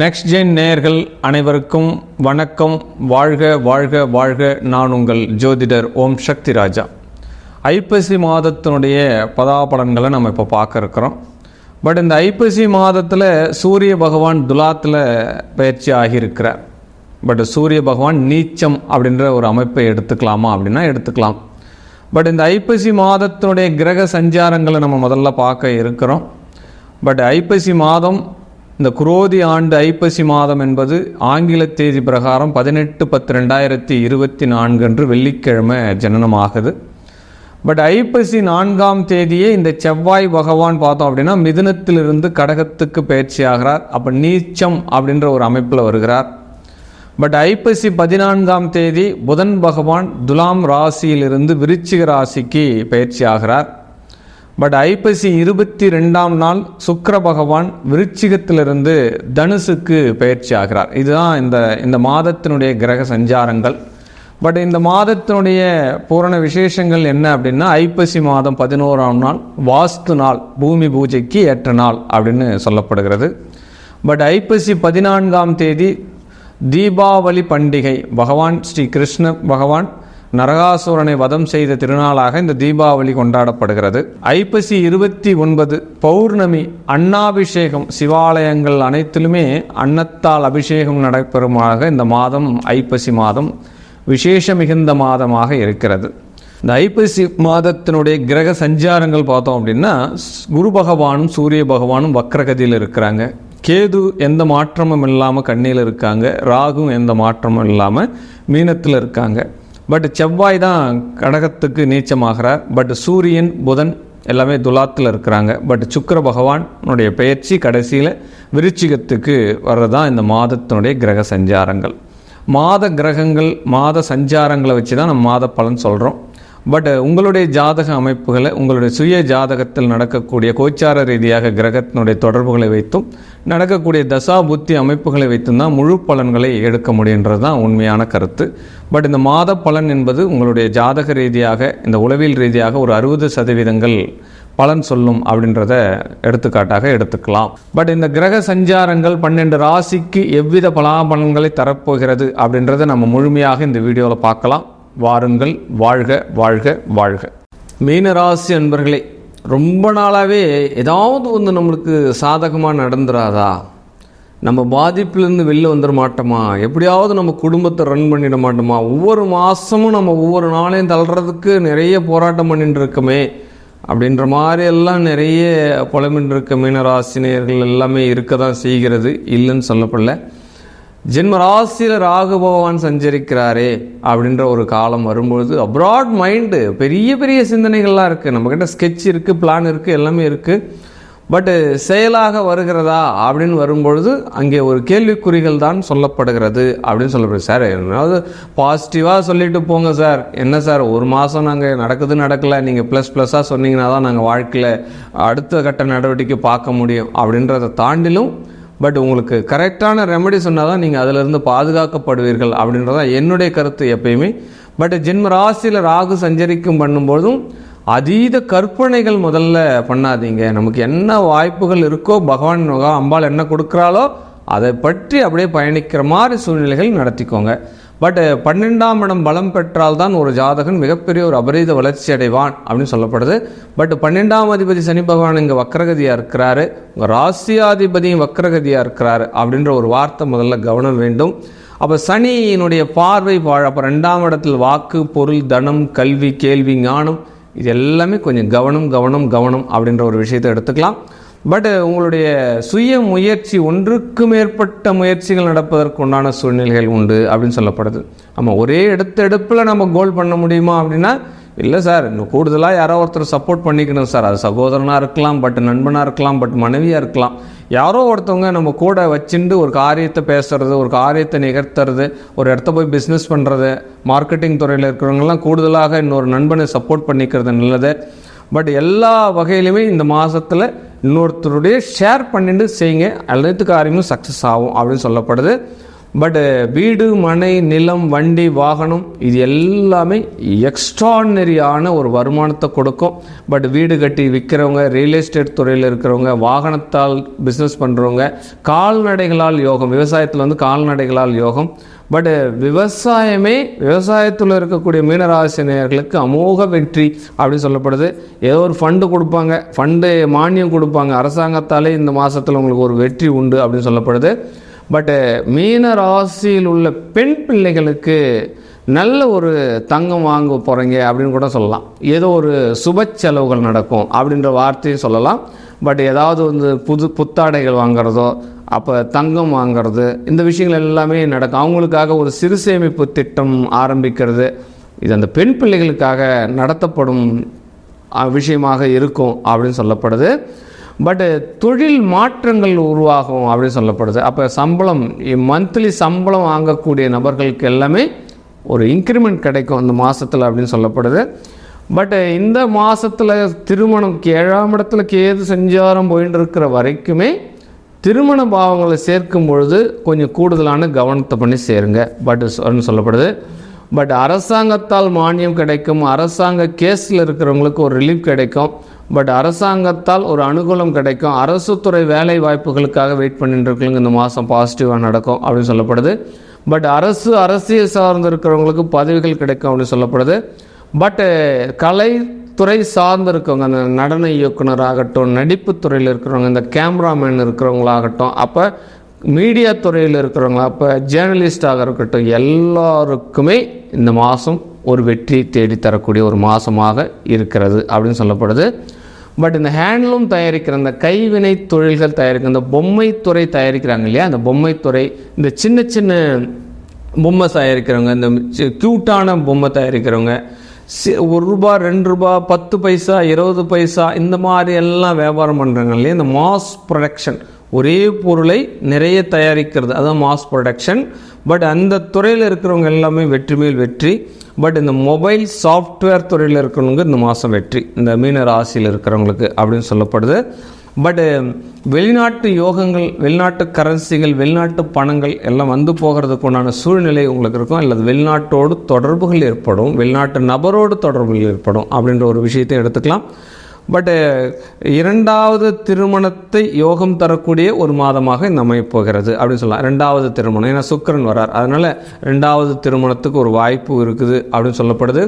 Next gen நேயர்கள் அனைவருக்கும் வணக்கம். வாழ்க வாழ்க வாழ்க. நான் உங்கள் ஜோதிடர் ஓம் சக்தி ராஜா. ஐப்பசி மாதத்தினுடைய பதாபலன்களை நம்ம இப்போ பார்க்க இருக்கிறோம் பட் இந்த ஐப்பசி மாதத்தில் சூரிய பகவான் துலாத்தில் பயிற்சி ஆகியிருக்கிறார். பட் சூரிய பகவான் நீச்சம் அப்படின்ற ஒரு அமைப்பை எடுத்துக்கலாமா அப்படின்னா எடுத்துக்கலாம். பட் இந்த ஐப்பசி மாதத்தினுடைய கிரக சஞ்சாரங்களை நம்ம முதல்ல பார்க்க இருக்கிறோம். பட் ஐப்பசி மாதம் இந்த குரோதி ஆண்டு ஐப்பசி மாதம் என்பது ஆங்கில தேதி பிரகாரம் பதினெட்டு பத்து ரெண்டாயிரத்தி இருபத்தி நான்கு அன்று வெள்ளிக்கிழமை ஜனனமாகுது. பட் ஐப்பசி நான்காம் தேதியே இந்த செவ்வாய் பகவான் பார்த்தோம் அப்படின்னா மிதுனத்திலிருந்து கடகத்துக்கு பயிற்சி ஆகிறார் அப்போ நீச்சம் அப்படின்ற ஒரு அமைப்பில் வருகிறார். பட் ஐப்பசி பதினான்காம் தேதி புதன் பகவான் துலாம் ராசியிலிருந்து விருச்சிக ராசிக்கு பயிற்சி ஆகிறார் பட் ஐப்பசி இருபத்தி ரெண்டாம் நாள் சுக்கர பகவான் விருச்சிகத்திலிருந்து தனுசுக்கு பயிற்சி ஆகிறார் இதுதான் இந்த இந்த மாதத்தினுடைய கிரக சஞ்சாரங்கள். பட் இந்த மாதத்தினுடைய பூரண விசேஷங்கள் என்ன அப்படின்னா ஐப்பசி மாதம் பதினோராம் நாள் வாஸ்து நாள் பூமி பூஜைக்கு ஏற்ற நாள் அப்படின்னு சொல்லப்படுகிறது. பட் ஐப்பசி பதினான்காம் தேதி தீபாவளி பண்டிகை பகவான் ஸ்ரீ கிருஷ்ண பகவான் நரகாசுரனை வதம் செய்த திருநாளாக இந்த தீபாவளி கொண்டாடப்படுகிறது. ஐப்பசி இருபத்தி ஒன்பது பௌர்ணமி அன்னாபிஷேகம் சிவாலயங்கள் அனைத்திலுமே அன்னத்தால் அபிஷேகம் நடைபெறுமாக இந்த மாதம் ஐப்பசி மாதம் விசேஷ மிகுந்த மாதமாக இருக்கிறது. இந்த ஐப்பசி மாதத்தினுடைய கிரக சஞ்சாரங்கள் பார்த்தோம் அப்படின்னா குரு பகவானும் சூரிய பகவானும் வக்ரகதியில் இருக்கிறாங்க. கேது எந்த மாற்றமும் இல்லாமல் கண்ணியில் இருக்காங்க. ராகும் எந்த மாற்றமும் இல்லாமல் மீனத்தில் இருக்காங்க. பட் செவ்வாய் தான் கடகத்துக்கு நீச்சமாகிறார். பட் சூரியன் புதன் எல்லாமே துலாத்தில் இருக்கிறாங்க. பட் சுக்கர பகவானுடைய பெயர்ச்சி கடைசியில் விருச்சிகத்துக்கு வர்றதான் இந்த மாதத்தினுடைய கிரக சஞ்சாரங்கள். மாத கிரகங்கள் மாத சஞ்சாரங்களை வச்சு தான் நம்ம மாத பலன் சொல்கிறோம் பட் uh, உங்களுடைய ஜாதக அமைப்புகளை உங்களுடைய சுய ஜாதகத்தில் நடக்கக்கூடிய கோச்சார ரீதியாக கிரகத்தினுடைய தொடர்புகளை வைத்தும் நடக்கக்கூடிய தசா புத்தி அமைப்புகளை வைத்தும் தான் முழு பலன்களை எடுக்க முடியுன்றது தான் உண்மையான கருத்து. பட் இந்த மாத பலன் என்பது உங்களுடைய ஜாதக ரீதியாக இந்த உளவியல் ரீதியாக ஒரு அறுபது சதவீதங்கள் பலன் சொல்லும் அப்படின்றத எடுத்துக்காட்டாக எடுத்துக்கலாம். பட் இந்த கிரக சஞ்சாரங்கள் பன்னெண்டு ராசிக்கு எவ்வித பலாபலன்களை தரப்போகிறது அப்படின்றத நம்ம முழுமையாக இந்த வீடியோவில் பார்க்கலாம். வாருங்கள் வாழ்க வாழ்க வாழ்க. மீனராசி அன்பர்களே ரொம்ப நாளாகவே ஏதாவது ஒன்று நம்மளுக்கு சாதகமாக நடந்துடாதா நம்ம பாதிப்புலேருந்து வெளில வந்துட மாட்டோமா? எப்படியாவது நம்ம குடும்பத்தை ரன் பண்ணிட மாட்டோமா? ஒவ்வொரு மாதமும் நம்ம ஒவ்வொரு நாளையும் தள்ளுறதுக்கு நிறைய போராட்டம் பண்ணிட்டு இருக்கோமே அப்படின்ற மாதிரி எல்லாம் நிறைய புலமின்று இருக்க மீனராசினியர்கள் எல்லாமே இருக்க தான் செய்கிறது. இல்லைன்னு சொல்லப்படல. ஜென்மராசியில் ராகு பகவான் சஞ்சரிக்கிறாரே அப்படின்ற ஒரு காலம் வரும்பொழுது அப்ராட் மைண்டு பெரிய பெரிய சிந்தனைகள்லாம் இருக்குது நம்மக்கிட்ட ஸ்கெட்ச் இருக்குது பிளான் இருக்குது எல்லாமே இருக்குது பட்டு செயலாக வருகிறதா அப்படின்னு வரும்பொழுது அங்கே ஒரு கேள்விக்குறிகள் தான் சொல்லப்படுகிறது அப்படின்னு சொல்லப்படுது. சார் என்னாவது பாசிட்டிவாக சொல்லிட்டு போங்க சார். என்ன சார் ஒரு மாதம் நாங்கள் நடக்குது நடக்கலை. நீங்கள் ப்ளஸ் ப்ளஸ்ஸாக சொன்னீங்கன்னா தான் நாங்கள் வாழ்க்கையில் அடுத்த கட்ட நடவடிக்கை பார்க்க முடியும் அப்படின்றத தாண்டிலும் பட் உங்களுக்கு கரெக்டான ரெமெடி சொன்னால் தான் நீங்கள் அதிலிருந்து பாதுகாக்கப்படுவீர்கள் அப்படின்றதான் என்னுடைய கருத்து எப்பயுமே. பட் ஜென்ம ராசியில் ராகு சஞ்சரிக்கும் பண்ணும்போதும் அதீத கற்பனைகள் முதல்ல பண்ணாதீங்க. நமக்கு என்ன வாய்ப்புகள் இருக்கோ பகவான் அம்பாள் என்ன கொடுக்குறாளோ அதை பற்றி அப்படியே பயணிக்கிற மாதிரி சூழ்நிலைகள் நடத்திக்கோங்க. பட் பன்னெண்டாம் இடம் பலம் பெற்றால் தான் ஒரு ஜாதகன் மிகப்பெரிய ஒரு அபரீத வளர்ச்சி அடைவான் அப்படின்னு சொல்லப்படுது. பட் பன்னெண்டாம் அதிபதி சனி பகவான் இங்கே வக்கரகதியாக இருக்கிறாரு. உங்கள் ராசியாதிபதியும் வக்கரகதியாக இருக்கிறாரு அப்படின்ற ஒரு வார்த்தை முதல்ல கவனம் வேண்டும். அப்போ சனியினுடைய பார்வை அப்போ ரெண்டாம் இடத்தில் வாக்கு பொருள் தனம் கல்வி கேள்வி ஞானம் இது எல்லாமே கொஞ்சம் கவனம் கவனம் கவனம் அப்படின்ற ஒரு விஷயத்தை எடுத்துக்கலாம். பட் உங்களுடைய சுய முயற்சி ஒன்றுக்கு மேற்பட்ட முயற்சிகள் நடப்பதற்கு உண்டான சூழ்நிலைகள் உண்டு அப்படின்னு சொல்லப்படுது. ஆமாம் ஒரே இடத்த எடுப்பில் நம்ம கோல் பண்ண முடியுமா அப்படின்னா இல்லை சார் இன்னும் கூடுதலாக யாரோ ஒருத்தர் சப்போர்ட் பண்ணிக்கணும் சார் அது சகோதரனாக இருக்கலாம் பட் நண்பனாக இருக்கலாம் பட் மனைவியாக இருக்கலாம். யாரோ ஒருத்தவங்க நம்ம கூட வச்சுட்டு ஒரு காரியத்தை பேசுறது ஒரு காரியத்தை நிகழ்த்துறது ஒரு இடத்த போய் பிஸ்னஸ் பண்ணுறது மார்க்கெட்டிங் துறையில் இருக்கிறவங்கலாம் கூடுதலாக இன்னொரு நண்பனை சப்போர்ட் பண்ணிக்கிறது நல்லது. பட் எல்லா வகையிலுமே இந்த மாதத்தில் இன்னொருத்தருடைய ஷேர் பண்ணிட்டு செய்யுங்க. அனைத்து காரியமும் சக்ஸஸ் ஆகும் அப்படின்னு சொல்லப்படுது. பட் வீடு மனை நிலம் வண்டி வாகனம் இது எல்லாமே எக்ஸ்ட்ரானரியான ஒரு வருமானத்தை கொடுக்கும். பட் வீடு கட்டி விற்கிறவங்க ரியல் எஸ்டேட் துறையில் இருக்கிறவங்க வாகனத்தால் பிஸ்னஸ் பண்ணுறவங்க கால்நடைகளால் யோகம் விவசாயத்தில் வந்து கால்நடைகளால் யோகம் பட் விவசாயமே விவசாயத்தில் இருக்கக்கூடிய மீனராசினியர்களுக்கு அமோக வெற்றி அப்படின்னு சொல்லப்படுது. ஏதோ ஒரு ஃபண்டு கொடுப்பாங்க ஃபண்டு மானியம் கொடுப்பாங்க. அரசாங்கத்தாலே இந்த மாதத்தில் உங்களுக்கு ஒரு வெற்றி உண்டு அப்படின்னு சொல்லப்படுது. பட்டு மீன ராசியில் உள்ள பெண் பிள்ளைகளுக்கு நல்ல ஒரு தங்கம் வாங்க போகிறீங்க அப்படின்னு கூட சொல்லலாம். ஏதோ ஒரு சுப செலவுகள் நடக்கும் அப்படின்ற வார்த்தையும் சொல்லலாம். பட் ஏதாவது வந்து புது புத்தாடைகள் வாங்குறதோ அப்போ தங்கம் வாங்கிறது இந்த விஷயங்கள் எல்லாமே நடக்கும். அவங்களுக்காக ஒரு சிறு சேமிப்பு திட்டம் ஆரம்பிக்கிறது. இது அந்த பெண் பிள்ளைகளுக்காக நடத்தப்படும் விஷயமாக இருக்கும் அப்படின்னு சொல்லப்படுது. பட்டு தொழில் மாற்றங்கள் உருவாகும் அப்படின்னு சொல்லப்படுது. அப்போ சம்பளம் மந்த்லி சம்பளம் வாங்கக்கூடிய நபர்களுக்கு எல்லாமே ஒரு இன்க்ரிமெண்ட் கிடைக்கும் அந்த மாதத்தில் அப்படின்னு சொல்லப்படுது. பட் இந்த மாதத்தில் திருமணம் ஏழாம் இடத்துல கேது செஞ்சாரம் போயின்னு இருக்கிற வரைக்குமே திருமண பாவங்களை சேர்க்கும் பொழுது கொஞ்சம் கூடுதலான கவனத்தை பண்ணி சேருங்க. பட் சொல்லப்படுது பட் அரசாங்கத்தால் மானியம் கிடைக்கும். அரசாங்க கேஸில் இருக்கிறவங்களுக்கு ஒரு ரிலீஃப் கிடைக்கும். பட் அரசாங்கத்தால் ஒரு அனுகூலம் கிடைக்கும். அரசு துறை வேலை வாய்ப்புகளுக்காக வெயிட் பண்ணிட்டு இருக்கவங்க இந்த மாதம் பாசிட்டிவாக நடக்கும் அப்படின்னு சொல்லப்படுது. பட் அரசு அரசியல் சார்ந்து இருக்கிறவங்களுக்கு பதவிகள் கிடைக்கும் அப்படின்னு சொல்லப்படுது. பட் துறை சார்ந்து இருக்கவங்க அந்த நடன இயக்குனராகட்டும் நடிப்பு துறையில் இருக்கிறவங்க இந்த கேமராமேன் இருக்கிறவங்களாகட்டும் அப்போ மீடியா துறையில் இருக்கிறவங்க அப்போ ஜேர்னலிஸ்டாக இருக்கட்டும் எல்லாருக்குமே இந்த மாதம் ஒரு வெற்றி தேடி தரக்கூடிய ஒரு மாதமாக இருக்கிறது அப்படின்னு சொல்லப்படுது. பட் இந்த ஹேண்ட்லூம் தயாரிக்கிற அந்த கைவினை தொழில்கள் தயாரிக்கிற இந்த பொம்மை துறை தயாரிக்கிறாங்க இல்லையா? அந்த பொம்மை துறை இந்த சின்ன சின்ன பொம்மை தயாரிக்கிறவங்க இந்த க்யூட்டான பொம்மை தயாரிக்கிறவங்க ஒரு ரூபா ரெண்டு ரூபா பத்து பைசா இருபது பைசா இந்த மாதிரி எல்லாம் வியாபாரம் பண்ணுறாங்க இல்லையா? இந்த மாஸ் ப்ரொடக்ஷன் ஒரே பொருளை நிறைய தயாரிக்கிறது. அதுதான் மாஸ் ப்ரொடக்ஷன் பட் அந்த துறையில் இருக்கிறவங்க எல்லாமே வெற்றி மேல் வெற்றி. பட் இந்த மொபைல் சாஃப்ட்வேர் துறையில் இருக்கிறவங்க இந்த மாதம் வெற்றி. இந்த மீன ராசியில் இருக்கிறவங்களுக்கு அப்படின்னு சொல்லப்படுது. பட்டு um, வெளிநாட்டு யோகங்கள் வெளிநாட்டு கரன்சிகள் வெளிநாட்டு பணங்கள் எல்லாம் வந்து போகிறதுக்கு உண்டான சூழ்நிலை உங்களுக்கு இருக்கும். அல்லது வெளிநாட்டோடு தொடர்புகள் ஏற்படும். வெளிநாட்டு நபரோடு தொடர்புகள் ஏற்படும் அப்படின்ற ஒரு விஷயத்தை எடுத்துக்கலாம். பட்டு uh, இரண்டாவது திருமணத்தை யோகம் தரக்கூடிய ஒரு மாதமாக இந்த அமையப் போகிறது அப்படின்னு சொல்லலாம். ரெண்டாவது திருமணம். ஏன்னா சுக்கிரன் வரார். அதனால் ரெண்டாவது திருமணத்துக்கு ஒரு வாய்ப்பு இருக்குது அப்படின்னு சொல்லப்படுது.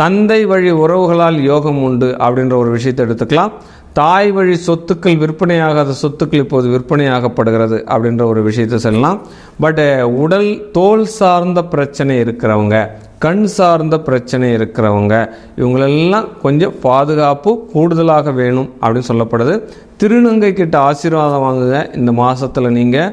தந்தை வழி உறவுகளால் யோகம் உண்டு அப்படின்ற ஒரு விஷயத்தை எடுத்துக்கலாம். தாய் வழி சொத்துக்கள் விற்பனையாகாத சொத்துக்கள் இப்போது விற்பனையாகப்படுகிறது அப்படின்ற ஒரு விஷயத்தை சொல்லலாம். பட் uh, உடல் தோல் சார்ந்த பிரச்சனை இருக்கிறவங்க கண் சார்ந்த பிரச்சனை இருக்கிறவங்க இவங்களெல்லாம் கொஞ்சம் பாதுகாப்பு கூடுதலாக வேணும் அப்படின்னு சொல்லப்படுது. திருநங்கை கிட்ட ஆசீர்வாதம் வாங்குங்க இந்த மாதத்தில் நீங்கள்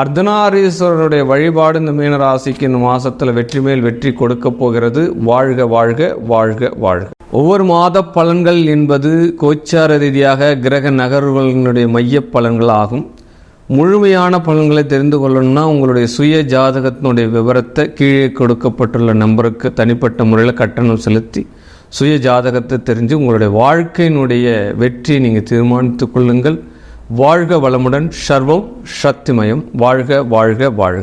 அர்த்தநாரீஸ்வரருடைய வழிபாடு இந்த மீனராசிக்கு இந்த மாதத்தில் வெற்றி மேல் வெற்றி கொடுக்க போகிறது. வாழ்க வாழ்க வாழ்க வாழ்க. ஒவ்வொரு மாத பலன்கள் என்பது கோச்சார ரீதியாக கிரக நகர்வுகளினுடைய மைய பலன்கள் ஆகும். முழுமையான பலன்களை தெரிந்து கொள்ளணும்னா உங்களுடைய சுய ஜாதகத்தினுடைய விவரத்தை கீழே கொடுக்கப்பட்டுள்ள நம்பருக்கு தனிப்பட்ட முறையில் கட்டணம் செலுத்தி சுய ஜாதகத்தை தெரிஞ்சு உங்களுடைய வாழ்க்கையினுடைய வெற்றியை நீங்கள் தீர்மானித்துக் கொள்ளுங்கள். வாழ்க வளமுடன் சர்வம் சக்திமயம். வாழ்க வாழ்க வாழ்க.